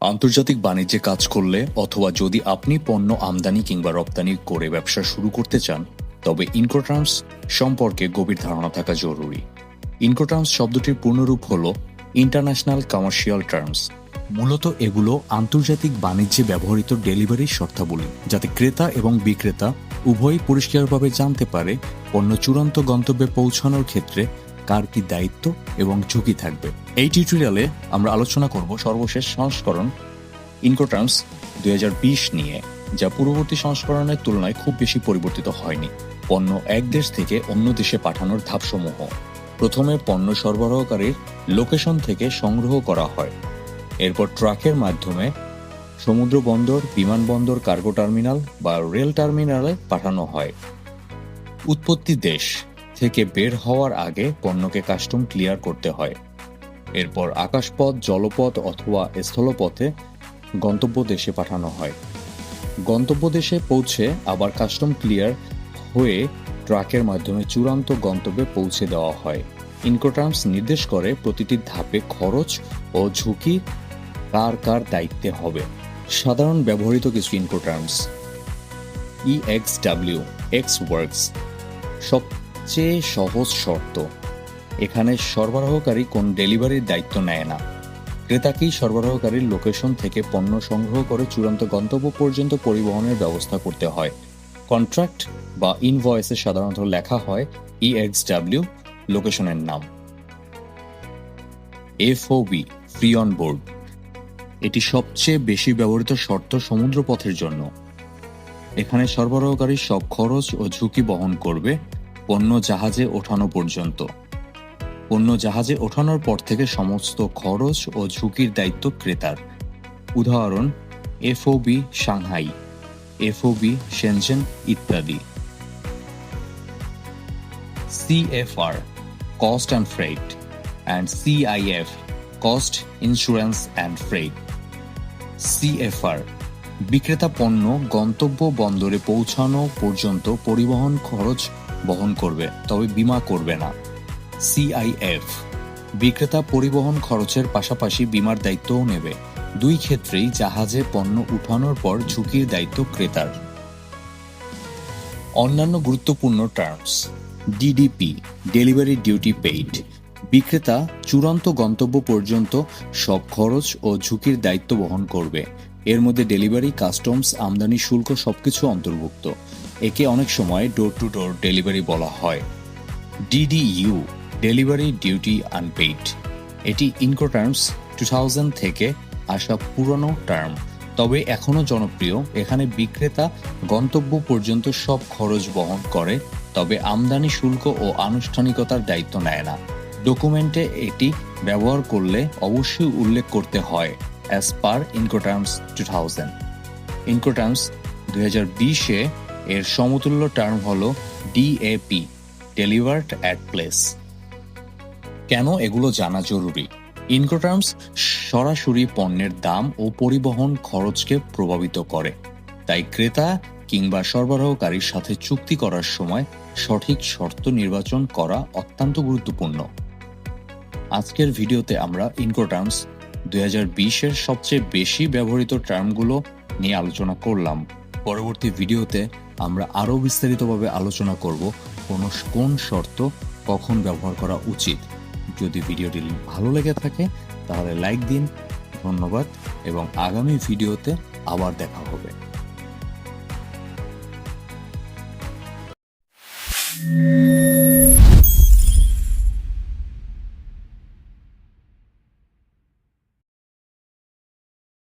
আন্তর্জাতিক বাণিজ্যে কাজ করলে অথবা যদি আপনি পণ্য আমদানি কিংবা রপ্তানি করে ব্যবসা শুরু করতে চান, তবে ইনকোট্রামস সম্পর্কে গভীর ধারণা থাকা জরুরি। ইনকোট্রামস শব্দটির পূর্ণরূপ হল ইন্টারন্যাশনাল কমার্শিয়াল টার্মস। মূলত এগুলো আন্তর্জাতিক বাণিজ্যে ব্যবহৃত ডেলিভারির শর্তাবলী, যাতে ক্রেতা এবং বিক্রেতা উভয়ই পরিষ্কারভাবে জানতে পারে পণ্য চূড়ান্ত গন্তব্যে পৌঁছানোর ক্ষেত্রে কার কি দায়িত্ব এবং ঝুঁকি থাকবে। এই টিউটোরিয়ালে আমরা আলোচনা করব সর্বশেষ সংস্করণ ইনকোটার্মস দুই নিয়ে, যা পূর্ববর্তী সংস্করণের তুলনায় খুব বেশি পরিবর্তিত হয়নি। পণ্য এক দেশ থেকে অন্য দেশে পাঠানোর ধাপসমূহ। প্রথমে পণ্য সরবরাহকারীর লোকেশন থেকে সংগ্রহ করা হয়। এরপর ট্রাকের মাধ্যমে সমুদ্র বন্দর বিমানবন্দর কার্গো টার্মিনাল বা রেল টার্মিনালে পাঠানো হয়। উৎপত্তি দেশ। থেকে বের হওয়ার আগে পণ্যকে কাস্টম ক্লিয়ার করতে হয়। এরপর আকাশপথ, জলপথ অথবা স্থলপথে গন্তব্য দেশে পাঠানো হয়। গন্তব্য দেশে পৌঁছে আবার কাস্টম ক্লিয়ার হয়ে ট্রাকের মাধ্যমে চূড়ান্ত গন্তব্যে পৌঁছে দেওয়া হয়। ইনকোটার্মস নির্দেশ করে প্রতিটি ধাপে খরচ ও ঝুঁকি কার কার দায়িত্বে হবে। সাধারণ ব্যবহৃত কিছু Incoterms EX W ex works সবচেয়ে সহজ শর্ত। এখানে সরবরাহকারী কোন ডেলিভারির দায়িত্ব নেয় না। ক্রেতাকেই সরবরাহকারীর লোকেশন থেকে পণ্য সংগ্রহ করে চূড়ান্ত গন্তব্য পর্যন্ত পরিবহনের ব্যবস্থা করতে হয়। কন্ট্রাক্ট বা ইনভয়েসে সাধারণত লেখা হয় ইএক্সডাব্লিউ লোকেশনের নাম। এফওবি ফ্রি অন বোর্ড এটি সবচেয়ে বেশি ব্যবহৃত শর্ত সমুদ্রপথের জন্য। এখানে সরবরাহকারী সব খরচ ও ঝুঁকি বহন করবে। পণ্য জাহাজে ওঠানো পর্যন্ত। পণ্য জাহাজে ওঠানোর পর থেকে সমস্ত খরচ ও ঝুঁকির দায়িত্ব ক্রেতার। উদাহরণ, এফওবি সাংহাই, এফওবি সেনজেন ইত্যাদি। CFR, cost and freight, and CIF, cost, insurance and freight. CFR, বিক্রেতা পণ্য গন্তব্য বন্দরে পৌঁছানো পর্যন্ত পরিবহন খরচ বহন করবে, তবে বীমা করবে না। সিআইএফ বিক্রেতা পরিবহন খরচের পাশাপাশি বিমার দায়িত্বও নেবে। দুই ক্ষেত্রেই জাহাজে পণ্য উঠানোর পর ঝুঁকির দায়িত্ব ক্রেতার। অন্যান্য গুরুত্বপূর্ণ terms DDP delivery duty paid বিক্রেতা চূড়ান্ত গন্তব্য পর্যন্ত সব খরচ ও ঝুঁকির দায়িত্ব বহন করবে। এর মধ্যে ডেলিভারি কাস্টমস আমদানি, শুল্ক সবকিছু অন্তর্ভুক্ত। একে অনেক সময় ডোর টু ডোর ডেলিভারি বলা হয়। ডিডিইউ ডেলিভারি ডিউটি আনপেইড এটি ইনকো ইনকোটার্মস টু থাউজেন্ড থেকে আসা পুরনো টার্ম তবে এখনও জনপ্রিয়। এখানে বিক্রেতা গন্তব্য পর্যন্ত সব খরচ বহন করে, তবে আমদানি শুল্ক ও আনুষ্ঠানিকতার দায়িত্ব নেয় না। ডকুমেন্টে এটি ব্যবহার করলে অবশ্যই উল্লেখ করতে হয় as per Incoterms two thousand Incoterms দুই হাজার বিশে এর সমতুল্য টার্ম হল ডিএপি ডেলিভার্ড অ্যাট প্লেস কেন এগুলো জানা জরুরি? ইনকোটার্মস সরাসরি পণ্যের দাম ও পরিবহন খরচকে প্রভাবিত করে। তাই ক্রেতা কিংবা সরবরাহকারীর সাথে চুক্তি করার সময় সঠিক শর্ত নির্বাচন করা অত্যন্ত গুরুত্বপূর্ণ। আজকের ভিডিওতে আমরা ইনকোটার্মস দুই বিশের সবচেয়ে বেশি ব্যবহৃত টার্মগুলো নিয়ে আলোচনা করলাম। পরবর্তী ভিডিওতে আমরা আরও বিস্তারিতভাবে আলোচনা করব কোন কোন শর্ত কখন ব্যবহার করা উচিত। যদি ভিডিওটি ভালো লেগে থাকে, তাহলে লাইক দিন, ধন্যবাদ, এবং আগামী ভিডিওতে আবার দেখা হবে।